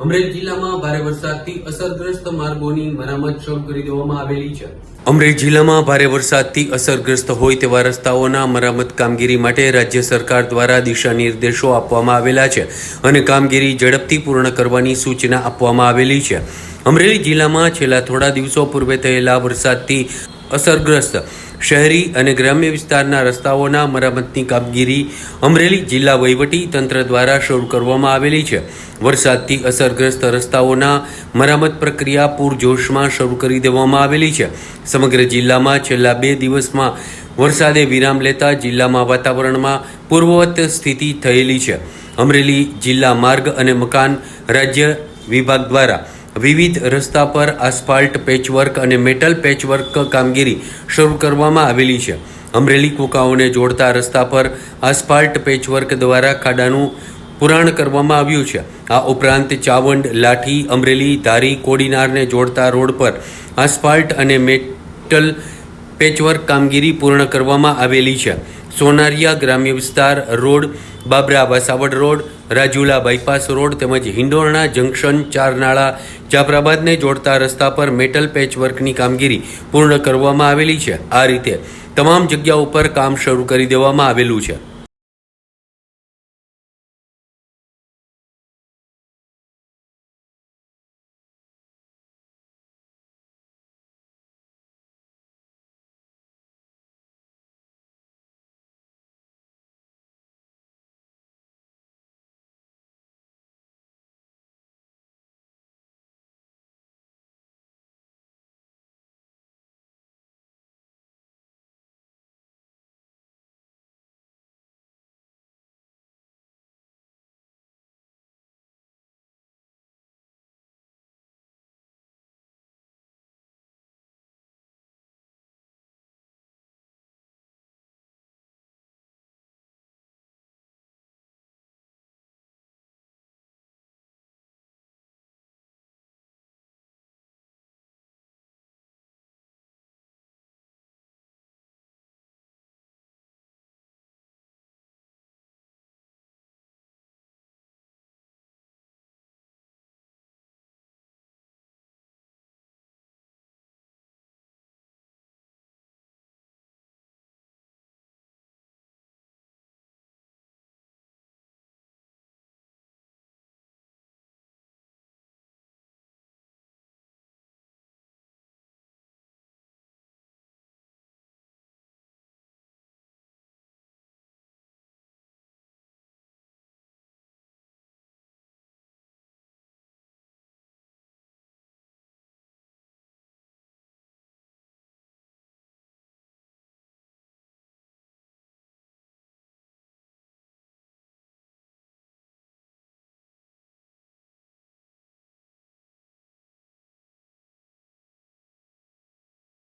અમરેલી જિલ્લામાં ભારે વરસાદથી અસરગ્રસ્ત માર્ગોની મરામત શરૂ કરી દેવામાં આવેલી છે. અમરેલી જિલ્લામાં ભારે વરસાદથી અસરગ્રસ્ત હોય તેવા રસ્તાઓના મરામત કામગીરી માટે રાજ્ય સરકાર દ્વારા દિશા નિર્દેશો આપવામાં આવેલા છે અને કામગીરી ઝડપથી પૂર્ણ કરવાની સૂચના આપવામાં આવેલી છે. અમરેલી જિલ્લામાં છેલ્લા થોડા દિવસો પૂર્વે થયેલા વરસાદથી અસરગ્રસ્ત. શહેરી અને ગ્રામ્ય વિસ્તારના રસ્તાઓના મરામતની કામગીરી અમરેલી જિલ્લા વહીવટી તંત્ર દ્વારા શરૂ કરવામાં આવેલી છે. વરસાદથી અસરગ્રસ્ત રસ્તાઓના મરામત પ્રક્રિયા પૂરજોશમાં શરૂ કરી દેવામાં આવેલી છે. સમગ્ર જિલ્લામાં છેલ્લા બે દિવસમાં વરસાદે વિરામ લેતા જિલ્લામાં વાતાવરણમાં પૂર્વવત સ્થિતિ થયેલી છે. અમરેલી જિલ્લા માર્ગ અને મકાન રાજ્ય વિભાગ દ્વારા વિવિધ રસ્તા પર આસફાલ્ટ પેચવર્ક અને મેટલ પેચવર્ક કામગીરી શરૂ કરવામાં આવેલી છે. અમરેલી કુકાઓને જોડતા રસ્તા પર આસફાલ્ટ પેચવર્ક દ્વારા ખાડાનું પુરાણ કરવામાં આવ્યું છે. આ ઉપરાંત ચાવંડ, લાઠી, અમરેલી, ધારી, કોડીનારને જોડતા રોડ પર આસફાલ્ટ અને મેટલ પેચવર્ક કામગીરી પૂર્ણ કરવામાં આવેલી છે. સોનારિયા ગ્રામ્ય વિસ્તાર road, Babra Vasavad road Rajula bypass road તેમજ હિંડોરણા જંકશન ચારનાળા જાફરાબાદને જોડતા રસ્તા પર મેટલ પેચવર્કની કામગીરી પૂર્ણ કરવામાં આવેલી છે. આ રીતે તમામ જગ્યાઓ પર કામ શરૂ કરી દેવામાં આવેલું છે.